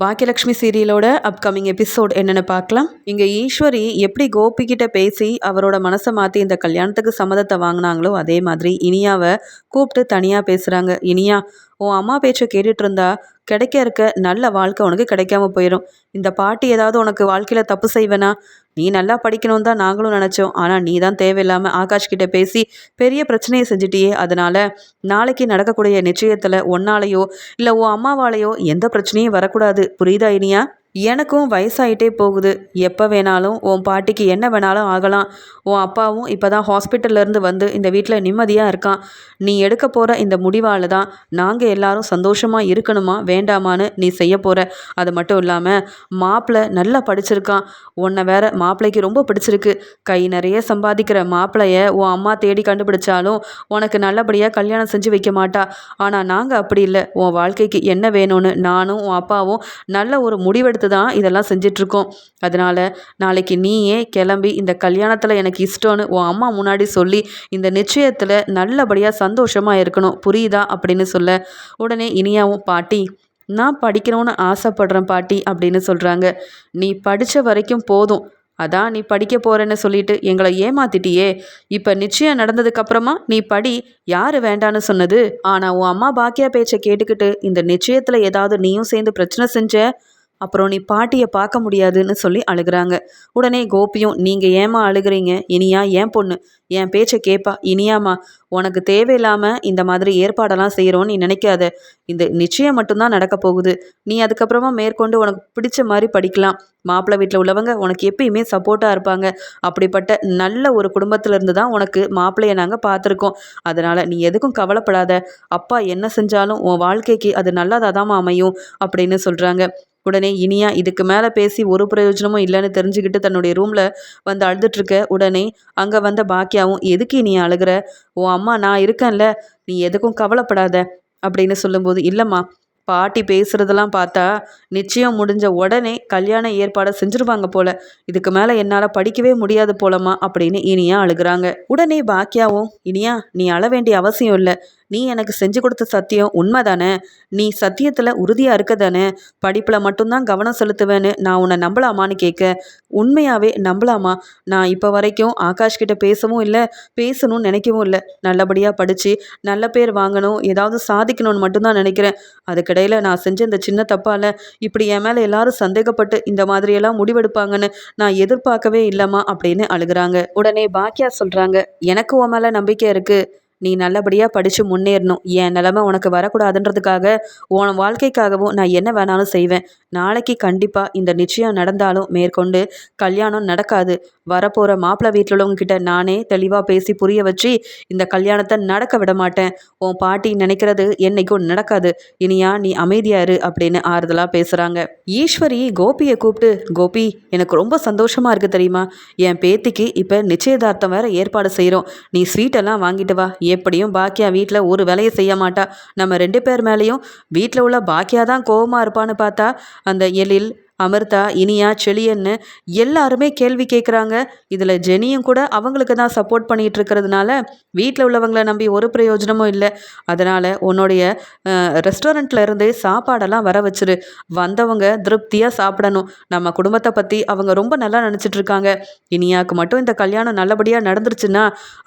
Bhagyalakshmi சீரியலோட upcoming episode என்னென்னு பார்க்கலாம். இங்கே ஈஸ்வரி எப்படி கோபிக்கிட்ட பேசி அவரோட மனசை மாற்றி இந்த கல்யாணத்துக்கு சம்மதத்தை வாங்கினாங்களோ அதே மாதிரி இனியாவை கூப்பிட்டு தனியாக பேசுகிறாங்க இனியா உன் அம்மா பேச்சை கேட்டுட்டு இருந்தா கிடைக்க இருக்க நல்ல வாழ்க்கை உனக்கு கிடைக்காம போயிடும் இந்த பாட்டி ஏதாவது உனக்கு வாழ்க்கையில் தப்பு செய்வேனா? நீ நல்லா படிக்கணும் தான் நாங்களும் நினச்சோம். ஆனால் நீ தான் தேவையில்லாமல் ஆகாஷ் கிட்ட பேசி பெரிய பிரச்சனையை செஞ்சிட்டியே. அதனால் நாளைக்கு நடக்கக்கூடிய நிச்சயத்தில் ஒன்னாலேயோ இல்லை உன் அம்மாவாலேயோ எந்த பிரச்சனையும் வரக்கூடாது. புரியுதா இனியா? எனக்கும் வயசாயிட்டே போகுது. எப்போ வேணாலும் உன் பாட்டிக்கு என்ன வேணாலும் ஆகலாம். உன் அப்பாவும் இப்போ தான் ஹாஸ்பிட்டல்லேருந்து வந்து இந்த வீட்டில் நிம்மதியாக இருக்கான். நீ எடுக்க போகிற இந்த முடிவால் தான் நாங்கள் எல்லாரும் சந்தோஷமாக இருக்கணுமா வேண்டாமான்னு நீ செய்ய போகிற அது மட்டும் இல்லாமல் மாப்பிள்ளை நல்லா படிச்சிருக்கான். உன்னை வேற மாப்பிள்ளைக்கு ரொம்ப பிடிச்சிருக்கு. கை நிறைய சம்பாதிக்கிற மாப்பிள்ளைய உன் அம்மா தேடி கண்டுபிடிச்சாலும் உனக்கு நல்லபடியாக கல்யாணம் செஞ்சு வைக்க மாட்டா. ஆனால் நாங்கள் அப்படி இல்லை. உன் வாழ்க்கைக்கு என்ன வேணும்னு நானும் உன் அப்பாவும் நல்ல ஒரு முடிவெடுத்து பார்த்து தான் இதெல்லாம் செஞ்சிட்ருக்கோம். அதனால் நாளைக்கு நீயே கிளம்பி இந்த கல்யாணத்தில் எனக்கு இஷ்டம்னு உன் அம்மா முன்னாடி சொல்லி இந்த நிச்சயத்தில் நல்லபடியாக சந்தோஷமாக இருக்கணும். புரியுதா? அப்படின்னு சொல்ல உடனே இனியாவும் பாட்டி நான் படிக்கணும்னு ஆசைப்படுறேன் பாட்டி அப்படின்னு சொல்கிறாங்க நீ படித்த வரைக்கும் போதும். அதான் நீ படிக்க போறேன்னு சொல்லிட்டு எங்களை ஏமாத்திட்டியே. இப்போ நிச்சயம் நடந்ததுக்கப்புறமா நீ படி. யார் வேண்டான்னு சொன்னது? ஆனால் உன் அம்மா பாக்கியா பேச்சை கேட்டுக்கிட்டு இந்த நிச்சயத்தில் ஏதாவது நீயும் சேர்ந்து பிரச்சனை செஞ்ச அப்புறம் நீ பாட்டியை பார்க்க முடியாதுன்னு சொல்லி அழுகிறாங்க. உடனே கோபியும் நீங்கள் ஏமா அழுகிறீங்க? இனியா ஏன் பொண்ணு? என் பேச்சை கேட்பா இனியாமா உனக்கு தேவையில்லாமல் இந்த மாதிரி ஏற்பாடெல்லாம் செய்கிறோன்னு நீ நினைக்காத. இந்த நிச்சயம் மட்டும்தான் நடக்க போகுது. நீ அதுக்கப்புறமா மேற்கொண்டு உனக்கு பிடிச்ச மாதிரி படிக்கலாம். மாப்பிள்ளை வீட்டில் உள்ளவங்க உனக்கு எப்பயுமே சப்போர்ட்டாக இருப்பாங்க. அப்படிப்பட்ட நல்ல ஒரு குடும்பத்திலேருந்து தான் உனக்கு மாப்பிள்ளையை நாங்கள் பார்த்துருக்கோம். அதனால் நீ எதுக்கும் கவலைப்படாத. அப்பா என்ன செஞ்சாலும் உன் வாழ்க்கைக்கு அது நல்லதாக அமையும் அப்படின்னு சொல்கிறாங்க உடனே இனியா இதுக்கு மேலே பேசி ஒரு பிரயோஜனமும் இல்லைன்னு தெரிஞ்சுக்கிட்டு தன்னுடைய ரூமில் வந்து அழுதுட்ருக்க உடனே அங்கே வந்த பாக்கியாவும் எதுக்கு நீ அழுகிற? உன் அம்மா நான் இருக்கேன்ல நீ எதுக்கும் கவலைப்படாத அப்படின்னு சொல்லும்போது இல்லைம்மா பாட்டி பேசுகிறதெல்லாம் பார்த்தா நிச்சயம் முடிஞ்ச உடனே கல்யாண ஏற்பாடை செஞ்சுருவாங்க போல. இதுக்கு மேலே என்னால் படிக்கவே முடியாது போலமா அப்படின்னு இனியா அழுகிறாங்க. உடனே பாக்கியாவும் இனியா நீ அழ வேண்டிய அவசியம் இல்லை. நீ எனக்கு செஞ்சு கொடுத்த சத்தியம் உண்மை தானே நீ சத்தியத்தில் உறுதியாக இருக்க தானே படிப்பில் மட்டும்தான் கவனம் செலுத்துவேன்னு நான் உன்னை நம்பலாமான்னு கேட்க? உண்மையாகவே நம்பலாமா? நான் இப்போ வரைக்கும் ஆகாஷ் கிட்ட பேசவும் இல்லை பேசணும்னு நினைக்கவும் இல்லை. நல்லபடியாக படித்து நல்ல பேர் வாங்கணும் ஏதாவது சாதிக்கணும்னு மட்டும்தான் நினைக்கிறேன். அதுக்கிடையில் நான் செஞ்ச இந்த சின்ன தப்பால் இப்படி என் மேலே எல்லாரும் சந்தேகப்பட்டு இந்த மாதிரியெல்லாம் முடிவெடுப்பாங்கன்னு நான் எதிர்பார்க்கவே இல்லைம்மா அப்படின்னு அழுகிறாங்க. உடனே பாக்கியா சொல்கிறாங்க எனக்கு உன் மேலே நம்பிக்கை இருக்குது நீ நல்லபடியாக படித்து முன்னேறணும். என் நிலமை உனக்கு வரக்கூடாதுன்றதுக்காக உன் வாழ்க்கைக்காகவும் நான் என்ன வேணாலும் செய்வேன். நாளைக்கு கண்டிப்பாக இந்த நிச்சயம் நடந்தாலும் மேற்கொண்டு கல்யாணம் நடக்காது. வரப்போகிற மாப்பிள்ளை வீட்டில் உள்ளவங்க நானே தெளிவாக பேசி புரிய வச்சு இந்த கல்யாணத்தை நடக்க விட மாட்டேன். உன் பாட்டி நினைக்கிறது என்னைக்கும் நடக்காது. இனியா நீ அமைதியாரு அப்படின்னு ஆறுதலாக பேசுகிறாங்க ஈஸ்வரி கோபியை கூப்பிட்டு கோபி எனக்கு ரொம்ப சந்தோஷமாக இருக்குது தெரியுமா? என் பேத்திக்கு இப்போ நிச்சயதார்த்தம் வேறு ஏற்பாடு செய்கிறோம் நீ ஸ்வீட்டெல்லாம் வாங்கிட்டு வா. எப்படியும் பாக்கியா வீட்டில் ஒரு வேலையை செய்ய மாட்டா. நம்ம ரெண்டு பேர் மேலேயும் வீட்டில் உள்ள பாக்கியா தான் கோபமாக இருப்பான்னு பார்த்தா அந்த எழில் அமிர்தா இனியா செழியன்னு எல்லாருமே கேள்வி கேட்குறாங்க இதில் ஜெனியும் கூட அவங்களுக்கு தான் சப்போர்ட் பண்ணிகிட்டு இருக்கிறதுனால வீட்டில் உள்ளவங்களை நம்பி ஒரு பிரயோஜனமும் இல்லை. அதனால் உன்னுடைய ரெஸ்டாரண்ட்டில் இருந்து சாப்பாடெல்லாம் வர வச்சிரு. வந்தவங்க திருப்தியாக சாப்பிடணும். நம்ம குடும்பத்தை பற்றி அவங்க ரொம்ப நல்லா நினச்சிட்டு இருக்காங்க. இனியாவுக்கு மட்டும் இந்த கல்யாணம் நல்லபடியாக நடந்துருச்சுன்னா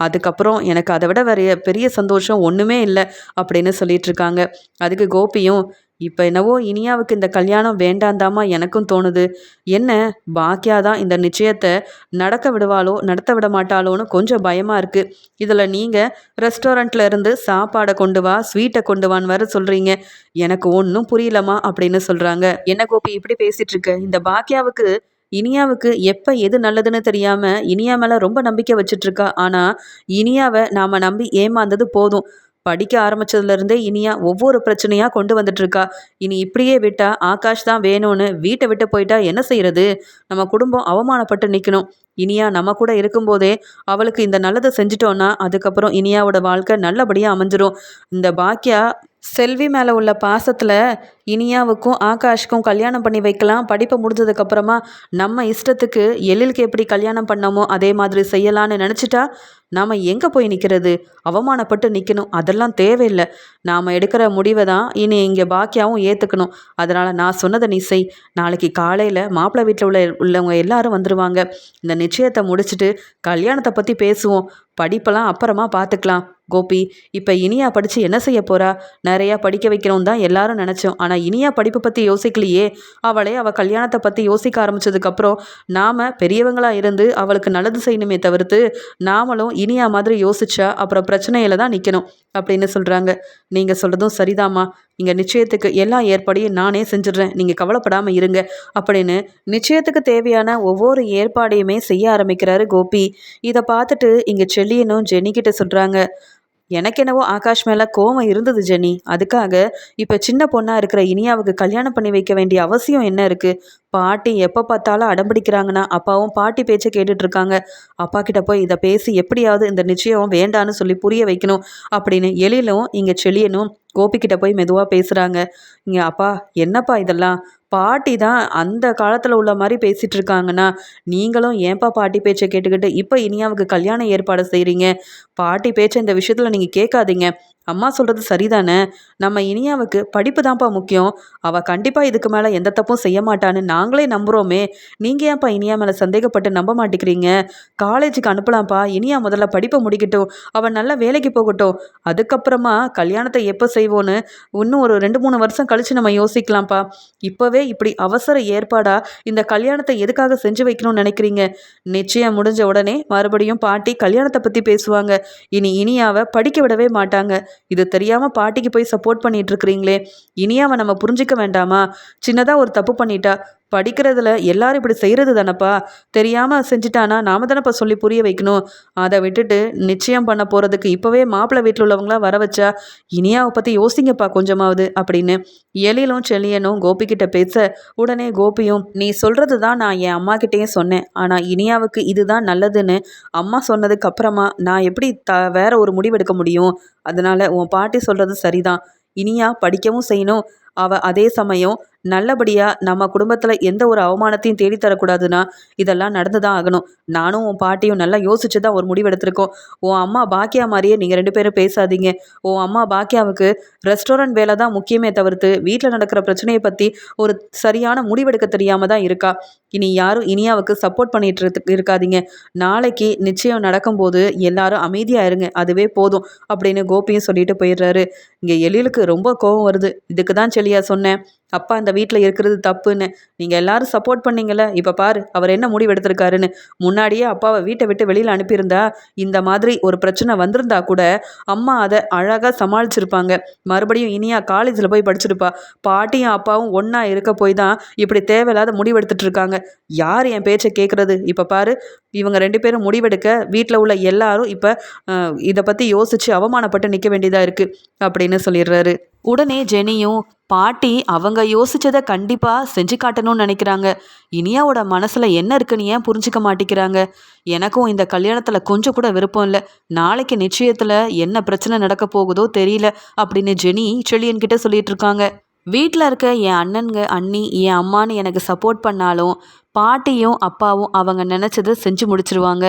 அதுக்கப்புறம் எனக்கு அதை விட வேற பெரிய சந்தோஷம் ஒன்றுமே இல்லை அப்படின்னு சொல்லிட்டு இருக்காங்க. அதுக்கு கோபியும் இப்போ என்னவோ இனியாவுக்கு இந்த கல்யாணம் வேண்டாந்தாமா எனக்கும் தோணுது. என்ன? பாக்கியா தான் இந்த நிச்சயத்தை நடக்க விடுவாளோ நடத்த விட மாட்டாளோன்னு கொஞ்சம் பயமாக இருக்குது இதில் நீங்கள் ரெஸ்டாரண்ட்டில் இருந்து சாப்பாடை கொண்டு வா ஸ்வீட்டை கொண்டு வான்னு வர சொல்கிறீங்க எனக்கு ஒன்றும் புரியலமா அப்படின்னு சொல்கிறாங்க என்ன கோபி இப்படி பேசிகிட்ருக்க இந்த பாக்கியாவுக்கு இனியாவுக்கு எப்போ எது நல்லதுன்னு தெரியாமல் இனியா மேலே ரொம்ப நம்பிக்கை வச்சிட்ருக்கா ஆனால் இனியாவை நாம் நம்பி ஏமாந்தது போதும். படிக்க ஆரம்பிச்சதுலேருந்தே இனியா ஒவ்வொரு பிரச்சனையாக கொண்டு வந்துட்டுருக்கா இனி இப்படியே விட்டா ஆகாஷ் தான் வேணும்னு வீட்டை விட்டு போயிட்டா என்ன செய்கிறது நம்ம குடும்பம் அவமானப்பட்டு நிற்கணும் இனியா நம்ம கூட இருக்கும்போதே அவளுக்கு இந்த நல்லதை செஞ்சிட்டோன்னா அதுக்கப்புறம் இனியாவோட வாழ்க்கை நல்லபடியாக அமைஞ்சிரும். இந்த பாக்கியா செல்வி மேலே உள்ள பாசத்தில் இனியாவுக்கும் ஆகாஷ்க்கும் கல்யாணம் பண்ணி வைக்கலாம். படிப்பை முடிஞ்சதுக்கப்புறமா நம்ம இஷ்டத்துக்கு எழிலுக்கு எப்படி கல்யாணம் பண்ணமோ அதே மாதிரி செய்யலான்னு நினச்சிட்டா நாம் எங்கே போய் நிற்கிறது அவமானப்பட்டு நிற்கணும் அதெல்லாம் தேவையில்லை. நாம் எடுக்கிற முடிவை தான் இனி இங்கே பாக்கியாவும் ஏற்றுக்கணும் அதனால் நான் சொன்னதை நீ செய். நாளைக்கு காலையில் மாப்பிள்ளை வீட்டில் உள்ள உள்ளவங்க எல்லாரும் வந்துடுவாங்க இந்த நிச்சயத்தை முடிச்சுட்டு கல்யாணத்தை பற்றி பேசுவோம். படிப்பெல்லாம் அப்புறமா பார்த்துக்கலாம் கோபி இப்போ இனியா படித்து என்ன செய்ய போகிறா நிறையா படிக்க வைக்கணும் தான் எல்லாரும் நினச்சோம். ஆனால் இனியா படிப்பை பற்றி யோசிக்கலையே. அவளே அவள் கல்யாணத்தை பற்றி யோசிக்க ஆரம்பிச்சதுக்கப்புறம் நாம் பெரியவங்களாக இருந்து அவளுக்கு நல்லது செய்யணுமே தவிர்த்து நாமளும் இனியா மாதிரி யோசிச்சா அப்புறம் பிரச்சனையில் தான் நிற்கணும் அப்படின்னு சொல்கிறாங்க நீங்கள் சொல்கிறதும் சரிதாம்மா. இங்கே நிச்சயத்துக்கு எல்லா ஏற்பாடையும் நானே செஞ்சிடுறேன். நீங்கள் கவலைப்படாமல் இருங்க அப்படின்னு நிச்சயத்துக்கு தேவையான ஒவ்வொரு ஏற்பாடையுமே செய்ய ஆரம்பிக்கிறாரு கோபி. இதை பார்த்துட்டு இங்கே செல்லியனும் ஜெனிக்கிட்ட சொல்கிறாங்க எனக்கு என்னவோ ஆகாஷ் மேலே கோவம் இருந்தது ஜெனி. அதுக்காக இப்போ சின்ன பொண்ணாக இருக்கிற இனியாவுக்கு கல்யாணம் பண்ணி வைக்க வேண்டிய அவசியம் என்ன இருக்குது பாட்டி எப்போ பார்த்தாலும் அடம்பிடிக்கிறாங்கன்னா அப்பாவும் பாட்டி பேச்சை கேட்டுட்ருக்காங்க. அப்பா கிட்ட போய் இதை பேசி எப்படியாவது இந்த நிச்சயம் வேண்டான்னு சொல்லி புரிய வைக்கணும் அப்படின்னு எழிலும் இங்கே செழியனும் கோபிக்கிட்ட போய் மெதுவாக பேசுகிறாங்க இங்கே அப்பா என்னப்பா இதெல்லாம்? பாட்டி தான் அந்த காலத்தில் உள்ள மாதிரி பேசிகிட்டு இருக்காங்கன்னா நீங்களும் ஏன்பா பாட்டி பேச்சை கேட்டுக்கிட்டு இப்போ இனியாவுக்கு கல்யாண ஏற்பாடு செய்கிறீங்க பாட்டி பேச்சை இந்த விஷயத்தில் நீங்கள் கேட்காதீங்க. அம்மா சொல்கிறது சரிதானே? நம்ம இனியாவுக்கு படிப்பு தான்ப்பா முக்கியம். அவள் கண்டிப்பாக இதுக்கு மேலே எந்த தப்பும் செய்ய மாட்டான்னு நாங்களே நம்புகிறோமே நீங்கள் ஏன்ப்பா இனியா மேலே சந்தேகப்பட்டு நம்ப மாட்டேங்கிறீங்க காலேஜுக்கு அனுப்பலாம்ப்பா. இனியா முதல்ல படிப்பை முடிக்கட்டும். அவள் நல்ல வேலைக்கு போகட்டும். அதுக்கப்புறமா கல்யாணத்தை எப்போ செய்வோன்னு இன்னும் ஒரு ரெண்டு மூணு வருஷம் கழித்து நம்ம யோசிக்கலாம்ப்பா. இப்போவே இப்படி அவசர ஏற்பாடாக இந்த கல்யாணத்தை எதுக்காக செஞ்சு வைக்கணும்னு நினைக்கிறீங்க? நிச்சயம் முடிஞ்ச உடனே மறுபடியும் பாட்டி கல்யாணத்தை பற்றி பேசுவாங்க. இனி இனியாவை படிக்க விடவே மாட்டாங்க. இது தெரியாமல் பாட்டிக்கு போய் சப்போர்ட் பண்ணிட்டு இருக்கிறீங்களே? அவன் நம்ம புரிஞ்சிக்க வேண்டாமா? சின்னதாக ஒரு தப்பு பண்ணிட்டா படிக்கிறதுல எல்லாரும் இப்படி செய்கிறது தானப்பா? தெரியாமல் செஞ்சிட்டானா? நாம தானப்பா சொல்லி புரிய வைக்கணும். அதை விட்டுட்டு நிச்சயம் பண்ண போகிறதுக்கு இப்போவே மாப்பிள்ளை வீட்டில் உள்ளவங்களாம் வர வச்சா இனியாவை பற்றி யோசிங்கப்பா கொஞ்சமாவது அப்படின்னு எழிலும் செளியனும் கோபிக்கிட்ட பேச உடனே கோபியும் நீ சொல்கிறது தான் நான் என் அம்மா கிட்டேயும் சொன்னேன். ஆனால் இனியாவுக்கு இதுதான் நல்லதுன்னு அம்மா சொன்னதுக்கு அப்புறமா நான் எப்படி த வேற ஒரு முடிவெடுக்க முடியும்? அதனால் உன் பாட்டி சொல்கிறது சரிதான். இனியா படிக்கவும் செய்யணும். அவள் அதே சமயம் நல்லபடியாக நம்ம குடும்பத்தில் எந்த ஒரு அவமானத்தையும் தேடித்தரக்கூடாதுன்னா இதெல்லாம் நடந்து தான் ஆகணும். நானும் உன் பாட்டியும் நல்லா யோசிச்சு தான் ஒரு முடிவு எடுத்திருக்கோம். உன் அம்மா பாக்கியா மாதிரியே நீங்கள் ரெண்டு பேரும் பேசாதீங்க. உன் அம்மா பாக்கியாவுக்கு ரெஸ்டாரண்ட் வேலை தான் முக்கியமே தவிர்த்து வீட்டில் நடக்கிற பிரச்சனையை பற்றி ஒரு சரியான முடிவெடுக்க தெரியாமல் தான் இருக்கா. இனி யாரும் இனியாவுக்கு சப்போர்ட் பண்ணிட்டு இருக்காதீங்க. நாளைக்கு நிச்சயம் நடக்கும்போது எல்லாரும் அமைதியாக இருங்க. அதுவே போதும். அப்படின்னு கோபியும் சொல்லிட்டு போயிடுறாரு. இங்கே எழிலுக்கு ரொம்ப கோபம் வருது. இதுக்கு தான் சொன்னேன். அப்பா அந்த வீட்டில் இருக்கிறது தப்புன்னு. நீங்கள் எல்லாரும் சப்போர்ட் பண்ணீங்கல்ல? இப்போ பாரு அவர் என்ன முடிவு எடுத்திருக்காருன்னு. முன்னாடியே அப்பாவை வீட்டை விட்டு வெளியில் அனுப்பியிருந்தா இந்த மாதிரி ஒரு பிரச்சனை வந்திருந்தா கூட அம்மா அதை அழகாக சமாளிச்சிருப்பாங்க. மறுபடியும் இனியா காலேஜில் போய் படிச்சிருப்பா. பாட்டியும் அப்பாவும் ஒன்றா இருக்க போய் தான் இப்படி தேவையில்லாத முடிவு இருக்காங்க. யார் என் பேச்சை கேட்குறது இப்போ பாரு இவங்க ரெண்டு பேரும் முடிவெடுக்க வீட்டில் உள்ள எல்லாரும் இப்போ இதை பற்றி யோசித்து அவமானப்பட்டு நிற்க வேண்டியதாக இருக்குது அப்படின்னு சொல்லிடுறாரு. உடனே ஜெனியும் பாட்டி அவங்க யோசிச்சதை கண்டிப்பாக செஞ்சு காட்டணும்னு நினைக்கிறாங்க. இனியாவோட மனசில் என்ன இருக்குன்னு ஏன் புரிஞ்சிக்க மாட்டேங்கிறாங்க? எனக்கும் இந்த கல்யாணத்தில் கொஞ்சம் கூட விருப்பம் இல்லை. நாளைக்கு நிச்சயத்தில் என்ன பிரச்சனை நடக்க போகுதோ தெரியல அப்படின்னு ஜெனி செழியன்கிட்ட சொல்லிட்டு இருக்காங்க. வீட்டில் இருக்க என் அண்ணனுங்க அண்ணி என் அம்மான்னு எனக்கு சப்போர்ட் பண்ணாலும் பாட்டியும் அப்பாவும் அவங்க நினச்சதை செஞ்சு முடிச்சிருவாங்க.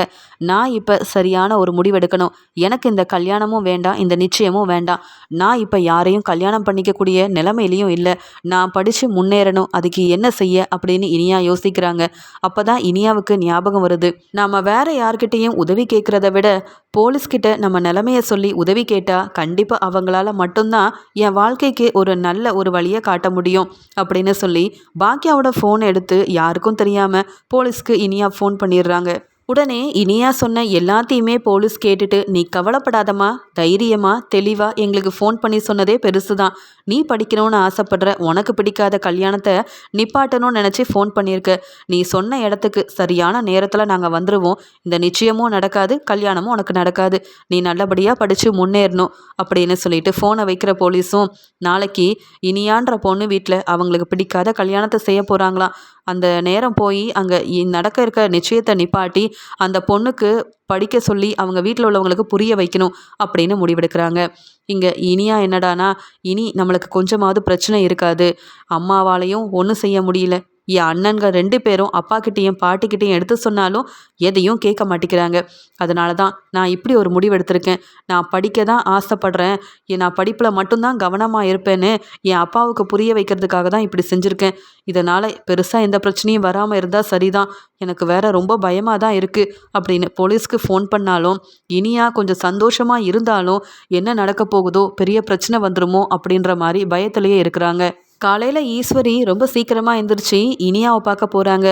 நான் இப்போ சரியான ஒரு முடிவெடுக்கணும். எனக்கு இந்த கல்யாணமும் வேண்டாம் இந்த நிச்சயமும் வேண்டாம். நான் இப்போ யாரையும் கல்யாணம் பண்ணிக்கக்கூடிய நிலைமையிலையும் இல்லை. நான் படித்து முன்னேறணும் அதுக்கு என்ன செய்ய அப்படின்னு இனியா யோசிக்கிறாங்க. அப்போ தான் இனியாவுக்கு ஞாபகம் வருது. நாம் வேற யார்கிட்டேயும் உதவி கேட்குறத விட போலீஸ்கிட்ட நம்ம நிலைமையை சொல்லி உதவி கேட்டால் கண்டிப்பாக அவங்களால மட்டும்தான் என் வாழ்க்கைக்கு ஒரு நல்ல ஒரு வழியை காட்ட முடியும் அப்படின்னு சொல்லி பாக்கியாவோட ஃபோன் எடுத்து யாருக்கும் தெரியாமல் போலீஸ்க்கு இனியா ஃபோன் பண்ணிடுறாங்க. உடனே இனியா சொன்ன எல்லாத்தையுமே போலீஸ் கேட்டுட்டு நீ கவலைப்படாதம்மா தைரியமா தெளிவா எங்களுக்கு ஃபோன் பண்ணி சொன்னதே பெருசு தான் நீ படிக்கணும்னு ஆசைப்படுற உனக்கு பிடிக்காத கல்யாணத்தை நிப்பாட்டணும்னு நினச்சி ஃபோன் பண்ணியிருக்க. நீ சொன்ன இடத்துக்கு சரியான நேரத்தில் நாங்கள் வந்துடுவோம் இந்த நிச்சயமும் நடக்காது கல்யாணமும் உனக்கு நடக்காது. நீ நல்லபடியாக படித்து முன்னேறணும் அப்படின்னு சொல்லிட்டு ஃபோனை வைக்கிற போலீஸும் நாளைக்கு இனியான்ற பொண்ணு வீட்டில் அவங்களுக்கு பிடிக்காத கல்யாணத்தை செய்ய போகிறாங்களாம் அந்த நேரம் போய் அங்கே நடக்க இருக்க நிச்சயத்தை நிப்பாட்டி அந்த பொண்ணுக்கு படிக்க சொல்லி அவங்க வீட்டில் உள்ளவங்களுக்கு புரிய வைக்கணும் அப்படின்னு முடிவெடுக்கிறாங்க. இங்கே இனியா என்னடானா இனி நம்மளுக்கு கொஞ்சமாவது பிரச்சனை இருக்காது. அம்மாவாலையும் ஒன்றும் செய்ய முடியல. என் அண்ணன்கள் ரெண்டு பேரும் அப்பாகிட்டேயும் பாட்டிக்கிட்டேயும் எடுத்து சொன்னாலும் எதையும் கேட்க மாட்டேங்கிறாங்க. அதனால தான் நான் இப்படி ஒரு முடிவு எடுத்திருக்கேன். நான் படிக்க தான் ஆசைப்படுறேன். நான் படிப்பில் மட்டும்தான் கவனமாக இருப்பேன்னு என் அப்பாவுக்கு புரிய வைக்கிறதுக்காக தான் இப்படி செஞ்சுருக்கேன். இதனால் பெருசாக எந்த பிரச்சனையும் வராமல் இருந்தால் சரிதான். எனக்கு வேற ரொம்ப பயமாக தான் இருக்குது அப்படின்னு போலீஸ்க்கு ஃபோன் பண்ணாலும் இனியா கொஞ்சம் சந்தோஷமாக இருந்தாலும் என்ன நடக்க போகுதோ பெரிய பிரச்சனை வந்துருமோ அப்படின்ற மாதிரி பயத்திலேயே இருக்கிறாங்க. காலையில் ஈஸ்வரி ரொம்ப சீக்கிரமாக எந்திரிச்சு இனியாவை பார்க்க போகிறாங்க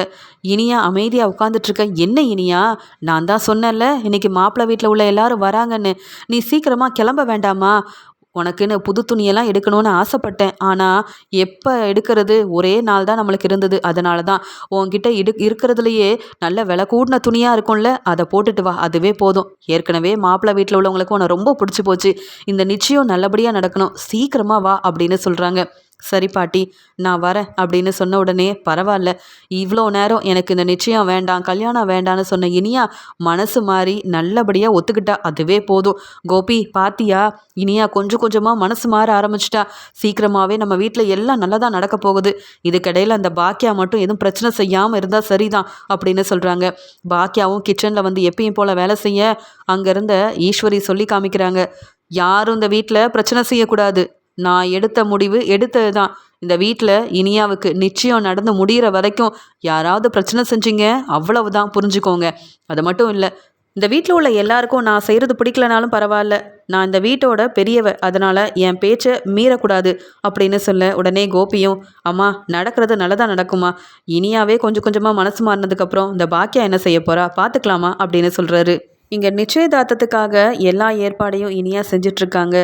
இனியா அமைதியாக உட்காந்துட்ருக்க என்ன இனியா? நான் தான் சொன்னேன்ல இன்னைக்கு மாப்பிள்ளை வீட்டில் உள்ள எல்லாரும் வராங்கன்னு. நீ சீக்கிரமாக கிளம்ப வேண்டாமா? உனக்குன்னு புது துணியெல்லாம் எடுக்கணும்னு ஆசைப்பட்டேன். ஆனால் எப்போ எடுக்கிறது? ஒரே நாள் தான் நம்மளுக்கு இருந்தது. அதனால தான் உன்கிட்ட இடு இருக்கிறதுலையே நல்ல விலை கூடின துணியாக இருக்கும்ல அதை போட்டுட்டு வா. அதுவே போதும். ஏற்கனவே மாப்பிள்ளை வீட்டில் உள்ளவங்களுக்கு உனக்கு ரொம்ப பிடிச்சி போச்சு. இந்த நிச்சயம் நல்லபடியாக நடக்கணும். சீக்கிரமாக வா அப்படின்னு சொல்கிறாங்க சரி பாட்டி நான் வரேன் அப்படின்னு சொன்ன உடனே பரவாயில்ல இவ்வளோ நேரம் எனக்கு இந்த நிச்சயம் வேண்டாம் கல்யாணம் வேண்டான்னு சொன்ன இனியா மனசு மாறி நல்லபடியாக ஒத்துக்கிட்டா அதுவே போதும். கோபி பாத்தியா? இனியா கொஞ்சம் கொஞ்சமாக மனசு மாற ஆரம்பிச்சிட்டா. சீக்கிரமாகவே நம்ம வீட்டில் எல்லாம் நல்லதாக நடக்க போகுது. இதுக்கிடையில் அந்த பாக்கியா மட்டும் எதுவும் பிரச்சனை செய்யாமல் இருந்தால் சரிதான் அப்படின்னு சொல்கிறாங்க பாக்கியாவும் கிச்சனில் வந்து எப்பயும் போல் வேலை செய்ய அங்கேருந்த ஈஸ்வரி சொல்லி காமிக்கிறாங்க. யாரும் இந்த வீட்டில் பிரச்சனை செய்யக்கூடாது. நான் எடுத்த முடிவு எடுத்தது தான் இந்த வீட்டில் இனியாவுக்கு நிச்சயம் நடந்து முடிகிற வரைக்கும் யாராவது பிரச்சனை செஞ்சீங்க? அவ்வளவு தான் புரிஞ்சுக்கோங்க. அது மட்டும் இல்லை இந்த வீட்டில் உள்ள எல்லாருக்கும் நான் செய்கிறது பிடிக்கலனாலும் பரவாயில்ல. நான் இந்த வீட்டோட பெரியவ அதனால் என் பேச்சை மீறக்கூடாது அப்படின்னு சொல்ல உடனே கோபியும் அம்மா நடக்கிறது நல்லதாக நடக்குமா? இனியாவே கொஞ்சம் கொஞ்சமாக மனசு மாறினதுக்கப்புறம் இந்த பாக்கியா என்ன செய்ய போகிறா பார்த்துக்கலாமா அப்படின்னு சொல்கிறாரு இங்கே நிச்சயதார்த்தத்துக்காக எல்லா ஏற்பாடையும் இனியாக செஞ்சிட்ருக்காங்க.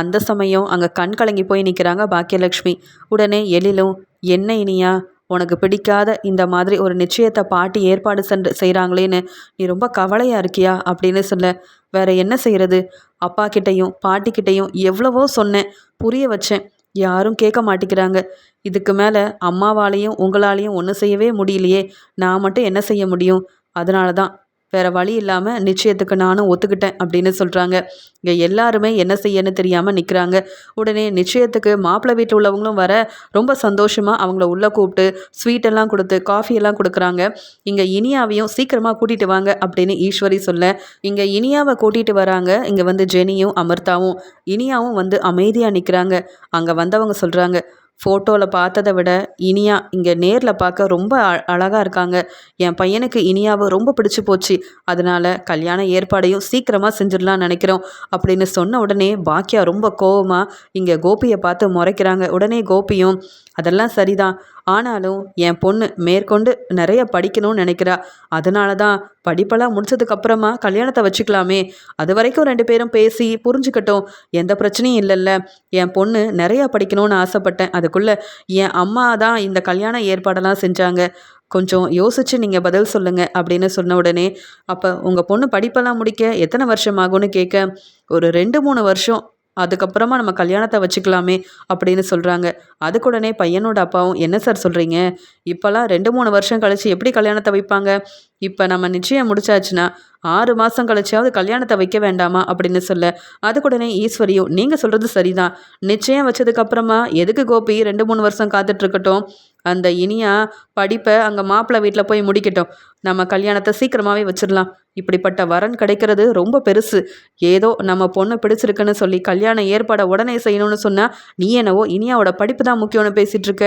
அந்த சமயம் அங்கே கண் கலங்கி போய் நிற்கிறாங்க பாக்கியலக்ஷ்மி உடனே எழிலும் என்ன இனியா உனக்கு பிடிக்காத இந்த மாதிரி ஒரு நிச்சயத்தை பாட்டி ஏற்பாடு சென்று செய்கிறாங்களேன்னு நீ ரொம்ப கவலையாக இருக்கியா? அப்படின்னு சொல்ல வேற என்ன செய்கிறது அப்பா கிட்டேயும் பாட்டிக்கிட்டேயும் எவ்வளவோ சொன்னேன். புரிய வச்சேன். யாரும் கேட்க மாட்டேங்கிறாங்க. இதுக்கு மேலே அம்மாவாலேயும் உங்களாலையும் ஒன்றும் செய்யவே முடியலையே. நான் மட்டும் என்ன செய்ய முடியும்? அதனால தான் வேறு வழி இல்லாமல் நிச்சயத்துக்கு நானும் ஒத்துக்கிட்டேன் அப்படின்னு சொல்கிறாங்க இங்கே எல்லாருமே என்ன செய்யன்னு தெரியாமல் நிற்கிறாங்க உடனே நிச்சயத்துக்கு மாப்பிள்ளை வீட்டில் உள்ளவங்களும் வர ரொம்ப சந்தோஷமாக அவங்கள உள்ளே கூப்பிட்டு ஸ்வீட்டெல்லாம் கொடுத்து காஃபியெல்லாம் கொடுக்குறாங்க. இங்கே இனியாவையும் சீக்கிரமாக கூட்டிகிட்டு வாங்க அப்படின்னு ஈஸ்வரி சொல்ல இங்கே இனியாவை கூட்டிகிட்டு வராங்க. இங்கே வந்து ஜெனியும் அமிர்தாவும் இனியாவும் வந்து அமைதியாக நிற்கிறாங்க அங்கே வந்தவங்க சொல்கிறாங்க ஃபோட்டோவில் பார்த்ததை விட இனியா இங்கே நேரில் பார்க்க ரொம்ப அழகாக இருக்காங்க. என் பையனுக்கு இனியாவை ரொம்ப பிடிச்சி போச்சு. அதனால் கல்யாண ஏற்பாடையும் சீக்கிரமாக செஞ்சிடலாம்னு நினைக்கிறோம் அப்படின்னு சொன்ன உடனே பாக்கியா ரொம்ப கோவமாக இங்கே கோபியை பார்த்து முறைக்கிறாங்க. உடனே கோபியும் அதெல்லாம் சரிதான். ஆனாலும் என் பொண்ணு மேற்கொண்டு நிறைய படிக்கணும்னு நினைக்கிறா. அதனால தான் படிப்பெல்லாம் முடிச்சதுக்கப்புறமா கல்யாணத்தை வச்சுக்கலாமே. அது வரைக்கும் ரெண்டு பேரும் பேசி புரிஞ்சுக்கட்டும். எந்த பிரச்சனையும் இல்லைல்ல. என் பொண்ணு நிறையா படிக்கணும்னு ஆசைப்பட்டேன். அதுக்குள்ளே என் அம்மா தான் இந்த கல்யாண ஏற்பாடெல்லாம் செஞ்சாங்க. கொஞ்சம் யோசிச்சு நீங்கள் பதில் சொல்லுங்கள் அப்படின்னு சொன்ன உடனே அப்போ உங்கள் பொண்ணு படிப்பெல்லாம் முடிக்க எத்தனை வருஷம் ஆகும்னு கேட்க? ஒரு ரெண்டு மூணு வருஷம். அதுக்கப்புறமா நம்ம கல்யாணத்தை வச்சுக்கலாமே அப்படின்னு சொல்கிறாங்க அதுக்குடனே பையனோட அப்பாவும் என்ன சார் சொல்கிறீங்க இப்போல்லாம் ரெண்டு மூணு வருஷம் கழித்து எப்படி கல்யாணத்தை வைப்பாங்க? இப்போ நம்ம நிச்சயம் முடிச்சாச்சுன்னா ஆறு மாதம் கழிச்சாவது கல்யாணத்தை வைக்க வேண்டாமா? அப்படின்னு சொல்ல அதுக்குடனே ஈஸ்வரியும் நீங்கள் சொல்கிறது சரிதான். நிச்சயம் வச்சதுக்கப்புறமா எதுக்கு கோபி ரெண்டு மூணு வருஷம் காத்துட்ருக்கட்டும் அந்த இனியா படிப்பை அங்கே மாப்பிள்ளை வீட்டில் போய் முடிக்கட்டும். நம்ம கல்யாணத்தை சீக்கிரமாகவே வச்சிடலாம். இப்படிப்பட்ட வரன் கிடைக்கிறது ரொம்ப பெருசு. ஏதோ நம்ம பொண்ணு பிடிச்சிருக்குன்னு சொல்லி கல்யாண ஏற்பாடை உடனே செய்யணும்னு சொன்னால் நீ என்னவோ இனியாவோட படிப்பு தான் முக்கியம்னு பேசிகிட்டு இருக்க.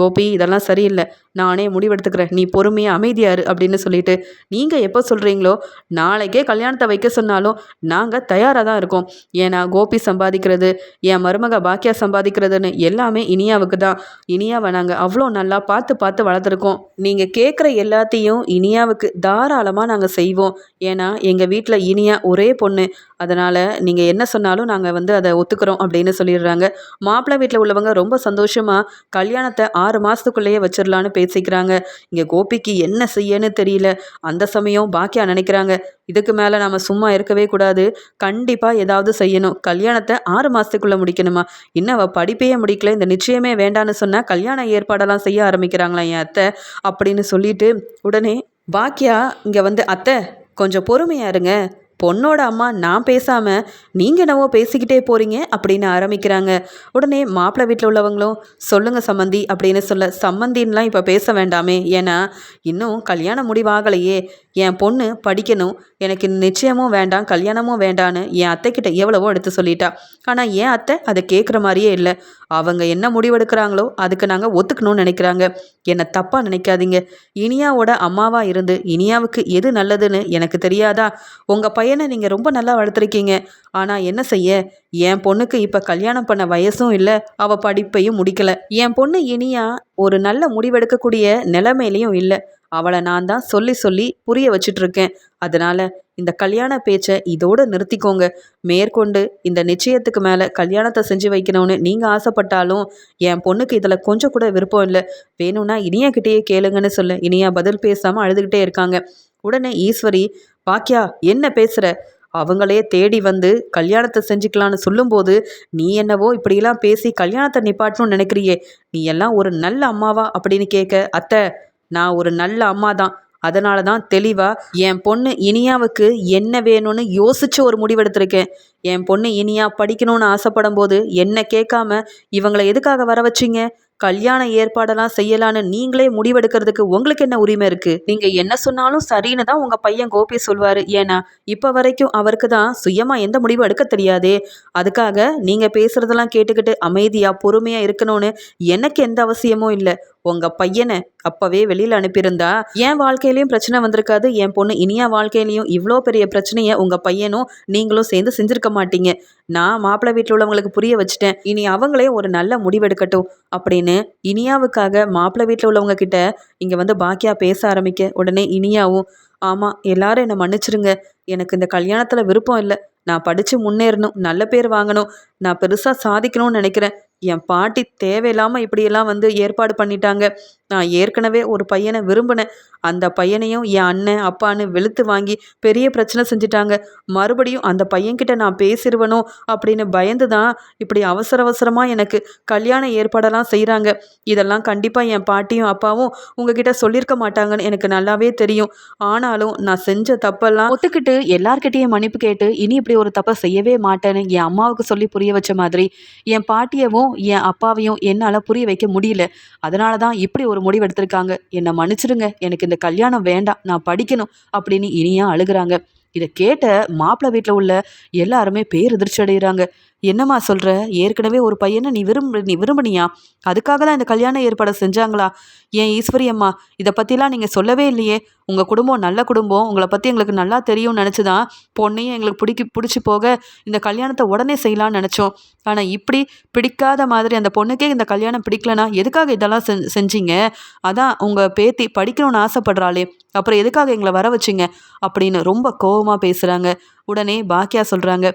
கோபி இதெல்லாம் சரியில்லை. நானே முடிவெடுத்துக்கிறேன். நீ பொறுமையாக அமைதியாரு அப்படின்னு சொல்லிட்டு நீங்கள் எப்போ சொல்கிறீங்களோ நாளைக்கே கல்யாணத்தை வைக்க சொன்னாலும் நாங்கள் தயாராக தான் இருக்கோம். ஏன்னா கோபி சம்பாதிக்கிறது என் மருமக பாக்கியா சம்பாதிக்கிறதுன்னு எல்லாமே இனியாவுக்கு தான். இனியாவை நாங்கள் அவ்வளோ நல்லா பார்த்து பார்த்து வளர்த்துருக்கோம். நீங்கள் கேட்குற எல்லாத்தையும் இனியாவுக்கு தாராளமாக நாங்கள் செய்வோம். ஏன்னா எங்கள் வீட்டில் இனியா ஒரே பொண்ணு. அதனால் நீங்கள் என்ன சொன்னாலும் நாங்கள் வந்து அதை ஒத்துக்கிறோம் அப்படின்னு சொல்லிடுறாங்க. மாப்பிள்ளை வீட்டில் உள்ளவங்க ரொம்ப சந்தோஷமாக கல்யாணத்தை ஆறு மாதத்துக்குள்ளேயே வச்சிடலான்னு பேசிக்கிறாங்க. இங்கே கோபிக்கு என்ன செய்யன்னு தெரியல. அந்த சமயம் பாக்கியா நினைக்கிறாங்க இதுக்கு மேலே நம்ம சும்மா இருக்கவே கூடாது. கண்டிப்பாக ஏதாவது செய்யணும். கல்யாணத்தை ஆறு மாதத்துக்குள்ளே முடிக்கணுமா? இன்னும் அவள் படிப்பையே முடிக்கல. இந்த நிச்சயமே வேண்டான்னு சொன்னால் கல்யாண ஏற்பாடெல்லாம் செய்ய ஆரம்பிக்கிறாங்களா என் அத்தை? அப்படின்னு சொல்லிட்டு உடனே பாக்கியா இங்கே வந்து அத்தை கொஞ்சம் பொறுமையா இருங்க. பொண்ணோட அம்மா நான் பேசாமல் நீங்கள் என்னவோ பேசிக்கிட்டே போகிறீங்க அப்படின்னு ஆரம்பிக்கிறாங்க. உடனே மாப்பிள்ளை வீட்டில் உள்ளவங்களும் சொல்லுங்கள் சம்மந்தி அப்படின்னு சொல்ல சம்மந்தின்லாம் இப்போ பேச வேண்டாமே. ஏன்னா இன்னும் கல்யாணம் முடிவாகலையே. என் பொண்ணு படிக்கணும். எனக்கு நிச்சயமும் வேண்டாம் கல்யாணமும் வேண்டான்னு என் அத்தைக்கிட்ட எவ்வளவோ எடுத்து சொல்லிட்டா. ஆனால் என் அத்தை அதை கேட்குற மாதிரியே இல்லை. அவங்க என்ன முடிவெடுக்கிறாங்களோ அதுக்கு நாங்கள் ஒத்துக்கணும்னு நினைக்கிறாங்க. என்னை தப்பாக நினைக்காதீங்க. இனியாவோட அம்மாவாக இருந்து இனியாவுக்கு எது நல்லதுன்னு எனக்கு தெரியாதா? உங்கள் பையனை நீங்கள் ரொம்ப நல்லா வளர்த்துருக்கீங்க. ஆனால் என்ன செய்ய? என் பொண்ணுக்கு இப்போ கல்யாணம் பண்ண வயசும் இல்லை. அவள் படிப்பையும் முடிக்கலை. என் பொண்ணு இனியா ஒரு நல்ல முடிவெடுக்கக்கூடிய நிலைமையிலையும் இல்லை. அவளை நான் தான் சொல்லி சொல்லி புரிய வச்சிட்ருக்கேன் அதனால் இந்த கல்யாண பேச்சை இதோடு நிறுத்திக்கோங்க. மேற்கொண்டு இந்த நிச்சயத்துக்கு மேலே கல்யாணத்தை செஞ்சு வைக்கணும்னு நீங்கள் ஆசைப்பட்டாலும் என் பொண்ணுக்கு இதில் கொஞ்சம் கூட விருப்பம் இல்லை. வேணும்னா இனியா கிட்டேயே கேளுங்கன்னு சொல்ல. இனியா பதில் பேசாமல் அழுதுகிட்டே இருக்காங்க. உடனே ஈஸ்வரி பாக்கியா என்ன பேசுகிற அவங்களே தேடி வந்து கல்யாணத்தை செஞ்சுக்கலான்னு சொல்லும்போது நீ என்னவோ இப்படியெல்லாம் பேசி கல்யாணத்தை நிப்பாட்டணும்னு நினைக்கிறியே. நீ எல்லாம் ஒரு நல்ல அம்மாவா? அப்படின்னு கேட்க அத்தை நான் ஒரு நல்ல அம்மா தான் அதனால தான் தெளிவாக என் பொண்ணு இனியாவுக்கு என்ன வேணும்னு யோசிச்சு ஒரு முடிவெடுத்திருக்கேன். என் பொண்ணு இனியா படிக்கணும்னு ஆசைப்படும் போது என்ன கேட்காம இவங்களை எதுக்காக வர வச்சிங்க? கல்யாண ஏற்பாடெல்லாம் செய்யலான்னு நீங்களே முடிவெடுக்கிறதுக்கு உங்களுக்கு என்ன உரிமை இருக்கு? நீங்க என்ன சொன்னாலும் சரின்னு தான் உங்க பையன் கோபி சொல்வாரு. ஏன்னா இப்ப வரைக்கும் அவருக்கு தான் சுயமா எந்த முடிவு எடுக்க தெரியாதே. அதுக்காக நீங்க பேசுறதெல்லாம் கேட்டுக்கிட்டு அமைதியா பொறுமையா இருக்கணும்னு எனக்கு எந்த அவசியமும் இல்லை. உங்க பையனை அப்பவே வெளியில அனுப்பியிருந்தா என் வாழ்க்கையிலயும் பிரச்சனை வந்திருக்காது. என் பொண்ணு இனியா வாழ்க்கையிலையும் இவ்வளோ பெரிய பிரச்சனையை உங்க பையனும் நீங்களும் சேர்ந்து செஞ்சிருக்க மாட்டீங்க. நான் மாப்பிள்ளை வீட்டில் உள்ளவங்களுக்கு புரிய வச்சுட்டேன். இனி அவங்களே ஒரு நல்ல முடிவெடுக்கட்டும். அப்படின்னு இனியாவுக்காக மாப்பிள்ளை வீட்டில் உள்ளவங்க கிட்ட இங்கே வந்து பாக்கியா பேச ஆரம்பிக்க உடனே இனியாவும் ஆமாம் எல்லாரும் என்னை மன்னிச்சிருங்க. எனக்கு இந்த கல்யாணத்தில் விருப்பம் இல்லை. நான் படித்து முன்னேறணும். நல்ல பேர் வாங்கணும். நான் பெருசாக சாதிக்கணும்னு நினைக்கிறேன். என் பாட்டி தேவையில்லாமல் இப்படியெல்லாம் வந்து ஏற்பாடு பண்ணிட்டாங்க. நான் ஏற்கனவே ஒரு பையனை விரும்பினேன். அந்த பையனையும் என் அண்ணன் அப்பான்னு வெளுத்து வாங்கி பெரிய பிரச்சனை செஞ்சுட்டாங்க. மறுபடியும் அந்த பையன்கிட்ட நான் பேசிடுவனோ அப்படின்னு பயந்து தான் இப்படி அவசர அவசரமாக எனக்கு கல்யாண ஏற்பாடெல்லாம் செய்கிறாங்க இதெல்லாம் கண்டிப்பாக என் பாட்டியும் அப்பாவும் உங்ககிட்ட சொல்லியிருக்க மாட்டாங்கன்னு எனக்கு நல்லாவே தெரியும். ஆனாலும் நான் செஞ்ச தப்பெல்லாம் ஒத்துக்கிட்டு எல்லார்கிட்டேயும் மன்னிப்பு கேட்டு இனி இப்படி ஒரு தப்பை செய்யவே மாட்டேன்னு என் அம்மாவுக்கு சொல்லி புரிய வச்ச மாதிரி என் பாட்டியவும் என் அப்பாவையும் என்னால் புரிய வைக்க முடியல. அதனால தான் இப்படி ஒரு முடிவு எடுத்திருக்காங்க. என்னை மன்னிச்சிடுங்க. எனக்கு இந்த கல்யாணம் வேண்டாம். நான் படிக்கணும் அப்படின்னு இனியா அழுகிறாங்க. இதை கேட்ட மாப்பிள்ளை வீட்டில் உள்ள எல்லாருமே பேர் எதிர்ச்சி அடைகிறாங்க என்னம்மா சொல்கிற ஏற்கனவே ஒரு பையனை நீ விரும்ப நீ விரும்பினியா? அதுக்காக தான் இந்த கல்யாண ஏற்பாடு செஞ்சாங்களா? ஏன் ஈஸ்வரி அம்மா இதை பற்றிலாம் நீங்கள் சொல்லவே இல்லையே. உங்கள் குடும்பம் நல்ல குடும்பம். உங்களை பற்றி எங்களுக்கு நல்லா தெரியும்னு நினச்சி தான் பொண்ணையும் எங்களுக்கு பிடிக்கி பிடிச்சி போக இந்த கல்யாணத்தை உடனே செய்யலான்னு நினச்சோம். ஆனால் இப்படி பிடிக்காத மாதிரி அந்த பொண்ணுக்கே இந்த கல்யாணம் பிடிக்கலனா எதுக்காக இதெல்லாம் செஞ் செஞ்சீங்க? அதான் உங்கள் பேத்தி படிக்கணும்னு ஆசைப்படுறாளே. அப்புறம் எதுக்காக எங்களை வர வச்சிங்க? அப்படின்னு ரொம்ப கோபமாக பேசுகிறாங்க உடனே பாக்கியா சொல்கிறாங்க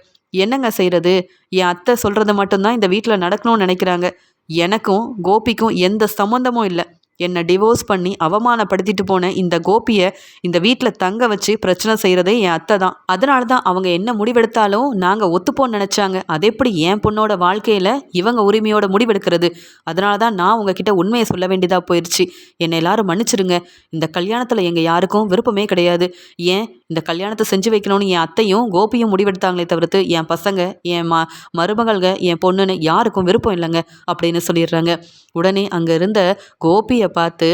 என்னங்க செய்கிறது என் அத்தை சொல்கிறது மட்டும்தான் இந்த வீட்டில் நடக்கணும்னு நினைக்கிறாங்க. எனக்கும் கோபிக்கும் எந்த சம்மந்தமும் இல்லை. என்னை டிவோர்ஸ் பண்ணி அவமானப்படுத்திட்டு போன இந்த கோபியை இந்த வீட்டில் தங்க வச்சு பிரச்சனை செய்கிறதே என் அத்தை தான். அதனால தான் அவங்க என்ன முடிவெடுத்தாலும் நாங்கள் ஒத்துப்போன்னு நினச்சாங்க. அது எப்படி என் பொண்ணோட வாழ்க்கையில் இவங்க உரிமையோட முடிவெடுக்கிறது? அதனால தான் நான் உங்ககிட்ட உண்மையை சொல்ல வேண்டியதாக போயிடுச்சு என்னை எல்லாரும் மன்னிச்சிருங்க. இந்த கல்யாணத்தில் எங்கள் யாருக்கும் விருப்பமே கிடையாது. ஏன்? இந்த கல்யாணத்தை செஞ்சு வைக்கணும்னு என் அத்தையும் கோபியும் முடிவெடுத்தாங்களே தவிர்த்து என் பசங்க என் ம மருமகள்க என் பொண்ணுன்னு யாருக்கும் விருப்பம் இல்லைங்க அப்படின்னு சொல்லிடுறாங்க. உடனே அங்கே இருந்த கோபியை பார்த்து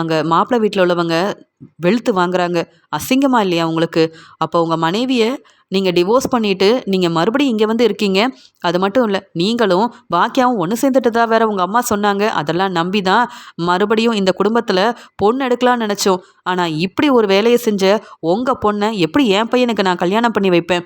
அங்கே மாப்பிள்ளை வீட்டில் உள்ளவங்க வெளுத்து வாங்குறாங்க. அசிங்கமாக இல்லையா உங்களுக்கு? அப்போ உங்கள் மனைவியை நீங்கள் டிவோர்ஸ் பண்ணிவிட்டு நீங்கள் மறுபடியும் இங்கே வந்து இருக்கீங்க. அது மட்டும் இல்லை நீங்களும் பாக்கியாவும் ஒன்று சேர்ந்துட்டு தான் வேற உங்கள் அம்மா சொன்னாங்க. அதெல்லாம் நம்பி தான் மறுபடியும் இந்த குடும்பத்தில் பொண்ணு எடுக்கலாம்னு நினச்சோம். ஆனால் இப்படி ஒரு வேலையை செஞ்ச உங்கள் பொண்ணை எப்படி என் பையனுக்கு நான் கல்யாணம் பண்ணி வைப்பேன்?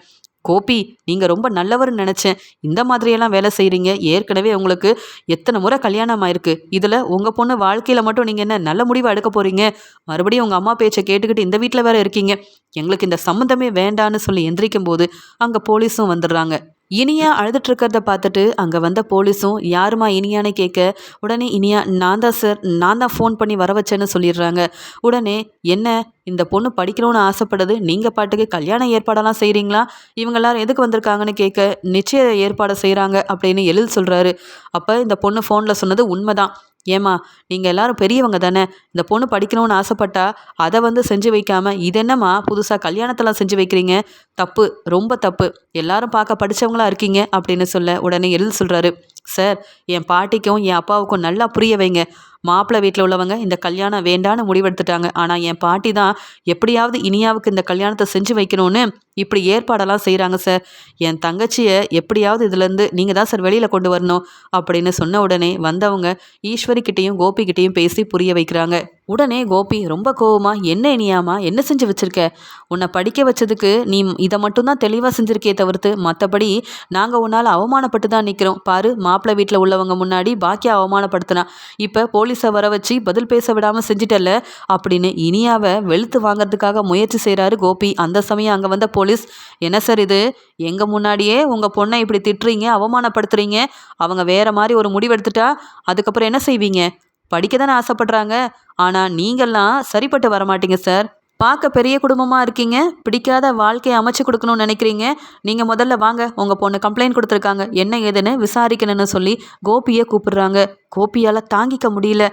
கோபி நீங்கள் ரொம்ப நல்லவர்னு நினச்சேன். இந்த மாதிரியெல்லாம் வேலை செய்கிறீங்க ஏற்கனவே உங்களுக்கு எத்தனை முறை கல்யாணம் ஆயிருக்கு. இதில் உங்கள் பொண்ணு வாழ்க்கையில் மட்டும் நீங்கள் என்ன நல்ல முடிவு எடுக்க போகிறீங்க மறுபடியும் உங்கள் அம்மா பேச்சை கேட்டுக்கிட்டு இந்த வீட்டில் வேற இருக்கீங்க. எங்களுக்கு இந்த சம்மந்தமே வேண்டான்னு சொல்லி எந்திரிக்கும் போது அங்கே போலீஸும் வந்துடுறாங்க. இனியா அழுதுட்டு இருக்கிறத பார்த்துட்டு அங்கே வந்த போலீஸும் யாருமா இனியான்னு கேட்க? உடனே இனியா நான் தான் சார் நான் தான் ஃபோன் பண்ணி வர வச்சேன்னு சொல்லிடுறாங்க. உடனே என்ன இந்த பொண்ணு படிக்கணும்னு ஆசைப்படுது நீங்கள் பாட்டுக்கு கல்யாண ஏற்பாடெல்லாம் செய்கிறீங்களா இவங்க எல்லாரும் எதுக்கு வந்திருக்காங்கன்னு கேட்க நிச்சய ஏற்பாடு செய்கிறாங்க அப்படின்னு எழில் சொல்கிறாரு அப்போ இந்த பொண்ணு ஃபோனில் சொன்னது உண்மைதான். ஏம்மா நீங்கள் எல்லாரும் பெரியவங்க தானே இந்த பொண்ணு படிக்கணும்னு ஆசைப்பட்டா அதை வந்து செஞ்சு வைக்காமல் இது என்னம்மா புதுசாக கல்யாணத்தெல்லாம் செஞ்சு வைக்கிறீங்க? தப்பு ரொம்ப தப்பு. எல்லாரும் பார்க்க படித்தவங்களா இருக்கீங்க அப்படின்னு சொல்ல உடனே எழில் சொல்கிறாரு சார் என் பாட்டிக்கும் என் அப்பாவுக்கும் நல்லா புரிய வைங்க. மாப்பிள்ளை வீட்டில் உள்ளவங்க இந்த கல்யாணம் வேண்டான்னு முடிவெடுத்துட்டாங்க. ஆனால் என் பாட்டி தான் எப்படியாவது இனியாவுக்கு இந்த கல்யாணத்தை செஞ்சு வைக்கணும்னு இப்படி ஏற்பாடெல்லாம் செய்கிறாங்க சார். என் தங்கச்சியை எப்படியாவது இதுலேருந்து நீங்கள் தான் சார் வெளியில் கொண்டு வரணும் அப்படின்னு சொன்ன உடனே வந்தவங்க ஈஸ்வரிக்கிட்டேயும் கோபிக்கிட்டேயும் பேசி புரிய வைக்கிறாங்க. உடனே கோபி ரொம்ப கோவமா? என்ன இனியாமா? என்ன செஞ்சு வச்சிருக்க? உன்னை படிக்க வச்சதுக்கு நீ இதை மட்டும்தான் தெளிவாக செஞ்சிருக்கே தவிர்த்து மற்றபடி நாங்கள் உன்னால் அவமானப்பட்டு தான் நிற்கிறோம் பாரு மாப்பிள்ளை வீட்டில் உள்ளவங்க முன்னாடி பாக்கியா அவமானப்படுத்தினா. இப்போ போலீஸை வர வச்சு பதில் பேச விடாமல் செஞ்சிட்டல அப்படின்னு இனியாவை வெளுத்து வாங்கிறதுக்காக முயற்சி செய்கிறாரு கோபி. அந்த சமயம் அங்கே வந்த போலீஸ் என்ன சார் இது? எங்கள் முன்னாடியே உங்கள் பொண்ணை இப்படி திட்டுறீங்க அவமானப்படுத்துறீங்க? அவங்க வேற மாதிரி ஒரு முடிவெடுத்துட்டா? அதுக்கப்புறம் என்ன செய்வீங்க? படிக்க தானே ஆசைப்படுறாங்க. ஆனால் நீங்கள்லாம் சரிப்பட்டு வரமாட்டீங்க சார். பார்க்க பெரிய குடும்பமாக இருக்கீங்க? பிடிக்காத வாழ்க்கையை அமைச்சு கொடுக்கணும்னு நினைக்கிறீங்க? நீங்கள் முதல்ல வாங்க. உங்கள் பொண்ணு கம்ப்ளைண்ட் கொடுத்துருக்காங்க. என்ன ஏதுன்னு விசாரிக்கணும்னு சொல்லி கோபியை கூப்பிடுறாங்க. கோபியால் தாங்கிக்க முடியல.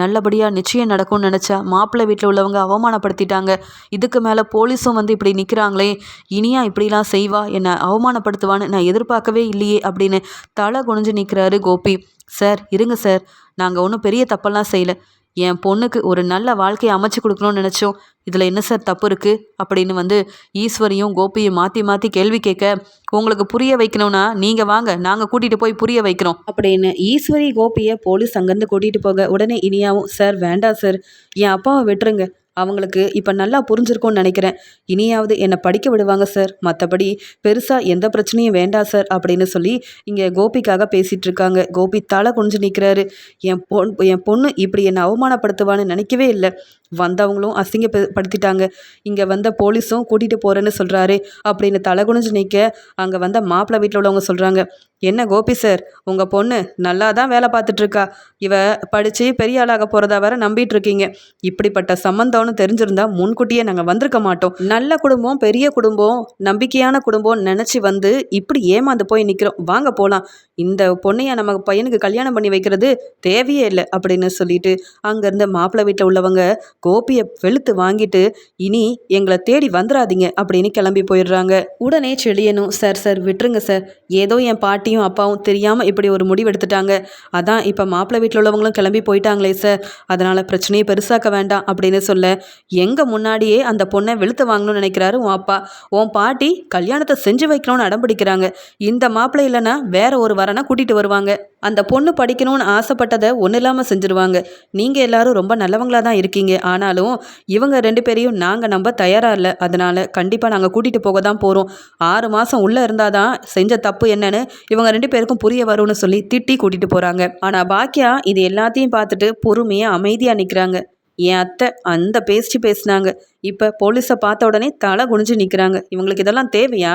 நல்லபடியாக நிச்சயம் நடக்கும்னு நினச்சா மாப்பிள்ளை வீட்டில் உள்ளவங்க அவமானப்படுத்திட்டாங்க. இதுக்கு மேலே போலீஸும் வந்து இப்படி நிற்கிறாங்களே இனியா இப்படிலாம் செய்வா? என்னை அவமானப்படுத்துவான்னு நான் எதிர்பார்க்கவே இல்லையே அப்படின்னு தலை குனிஞ்சு நிற்கிறாரு கோபி. சார் இருங்க சார். நாங்கள் ஒன்றும் பெரிய தப்பெல்லாம் செய்யலை. என் பொண்ணுக்கு ஒரு நல்ல வாழ்க்கையை அமைச்சு கொடுக்கணும்னு நினச்சோம். இதில் என்ன சார் தப்பு இருக்குது அப்படின்னு வந்து ஈஸ்வரியும் கோபியும் மாற்றி மாற்றி கேள்வி கேட்க உங்களுக்கு புரிய வைக்கணும்னா நீங்கள் வாங்க நாங்கள் கூட்டிகிட்டு போய் புரிய வைக்கிறோம். அப்படின்னு ஈஸ்வரி கோபியை போலீஸ் அங்கேருந்து கூட்டிகிட்டு போக உடனே இனியாவும் சார் வேண்டாம் சார். என் அப்பாவை விட்டுருங்க. அவங்களுக்கு இப்போ நல்லா புரிஞ்சிருக்கும்னு நினைக்கிறேன். இனியாவது என்னை படிக்க விடுவாங்க சார் மற்றபடி பெருசாக எந்த பிரச்சனையும் வேண்டாம் சார் அப்படின்னு சொல்லி இங்கே கோபிக்காக பேசிகிட்டு இருக்காங்க. கோபி தலை குனிஞ்சு நிற்கிறாரு என் பொன் என் பொண்ணு இப்படி என்னை அவமானப்படுத்துவான்னு நினைக்கவே இல்லை. வந்தவங்களும் அசிங்கப்படுத்திட்டாங்க. இங்கே வந்த போலீஸும் கூட்டிகிட்டு போகிறேன்னு சொல்கிறாரு அப்படின்னு தலை குனிஞ்சு நிற்க அங்கே வந்த மாப்பிள்ளை வீட்டில் உள்ளவங்க சொல்கிறாங்க என்ன கோபி சார் உங்கள் பொண்ணு நல்லா தான் வேலை பார்த்துட்ருக்கா. இவ படித்து பெரிய ஆளாக போகிறதா வேற நம்பிட்டு இருக்கீங்க இப்படிப்பட்ட சம்மந்தம்னு தெரிஞ்சிருந்தா முன்கூட்டியே நாங்கள் வந்திருக்க மாட்டோம். நல்ல குடும்பம் பெரிய குடும்பம் நம்பிக்கையான குடும்பம் நினச்சி வந்து இப்படி ஏமாந்து போய் நிற்கிறோம் வாங்க போகலாம் இந்த பொண்ணையை நம்ம பையனுக்கு கல்யாணம் பண்ணி வைக்கிறது தேவையே இல்லை. அப்படின்னு சொல்லிட்டு அங்கேருந்து மாப்பிள்ளை வீட்டில் உள்ளவங்க கோபியை வெளுத்து வாங்கிட்டு இனி எங்களை தேடி வந்துடாதீங்க அப்படின்னு கிளம்பி போயிடுறாங்க. உடனே செழியனும் சார் சார் விட்டுருங்க சார். ஏதோ என் பாட்டியும் அப்பாவும் தெரியாமல் இப்படி ஒரு முடிவு எடுத்துட்டாங்க. அதான் இப்போ மாப்பிள்ளை வீட்டில் உள்ளவங்களும் கிளம்பி போயிட்டாங்களே சார். அதனால் பிரச்சனையை பெருசாக்க வேண்டாம் அப்படின்னு சொல்ல எங்கள் முன்னாடியே அந்த பொண்ணை வெளுத்து வாங்கணும்னு நினைக்கிறாரு உன் அப்பா. உன் பாட்டி கல்யாணத்தை செஞ்சு வைக்கணும்னு அடம்பிடிக்கிறாங்க இந்த மாப்பிள்ளை இல்லைன்னா வேற ஒரு வரனை கூட்டிகிட்டு வருவாங்க. அந்த பொண்ணு படிக்கணும்னு ஆசைப்பட்டதை ஒன்றும் இல்லாமல் செஞ்சுருவாங்க. நீங்கள் எல்லாரும் ரொம்ப நல்லவங்களாக தான் இருக்கீங்க. ஆனாலும் இவங்க ரெண்டு பேரையும் நாங்கள் நம்ப தயாராக இல்லை. அதனால் கண்டிப்பாக நாங்கள் கூட்டிகிட்டு போக தான் போகிறோம் ஆறு மாதம் உள்ளே இருந்தால் தான் செஞ்ச தப்பு என்னன்னு இவங்க ரெண்டு பேருக்கும் புரிய வரும்னு சொல்லி திட்டி கூட்டிகிட்டு போகிறாங்க ஆனால் பாக்கியா இது எல்லாத்தையும் பார்த்துட்டு பொறுமையாக அமைதியாக நிற்கிறாங்க என் அத்தை அந்த பேசி பேசினாங்க. இப்போ போலீஸை பார்த்த உடனே தலை குனிஞ்சு நிற்கிறாங்க இவங்களுக்கு இதெல்லாம் தேவையா?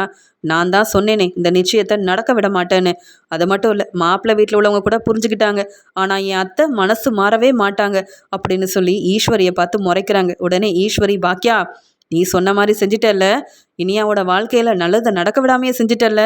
நான் தான் சொன்னேனே இந்த நிச்சயத்தை நடக்க விட மாட்டேன்னு. அது மட்டும் இல்லை மாப்பிள்ளை வீட்டில் உள்ளவங்க கூட புரிஞ்சுக்கிட்டாங்க. ஆனால் என் அத்தை மனசு மாறவே மாட்டாங்க அப்படின்னு சொல்லி ஈஸ்வரியை பார்த்து முறைக்கிறாங்க. உடனே ஈஸ்வரி பாக்கியா நீ சொன்ன மாதிரி செஞ்சிட்டல்ல. இனியாவோட வாழ்க்கையில் நல்லதை நடக்க விடாமையே செஞ்சிட்டல்ல.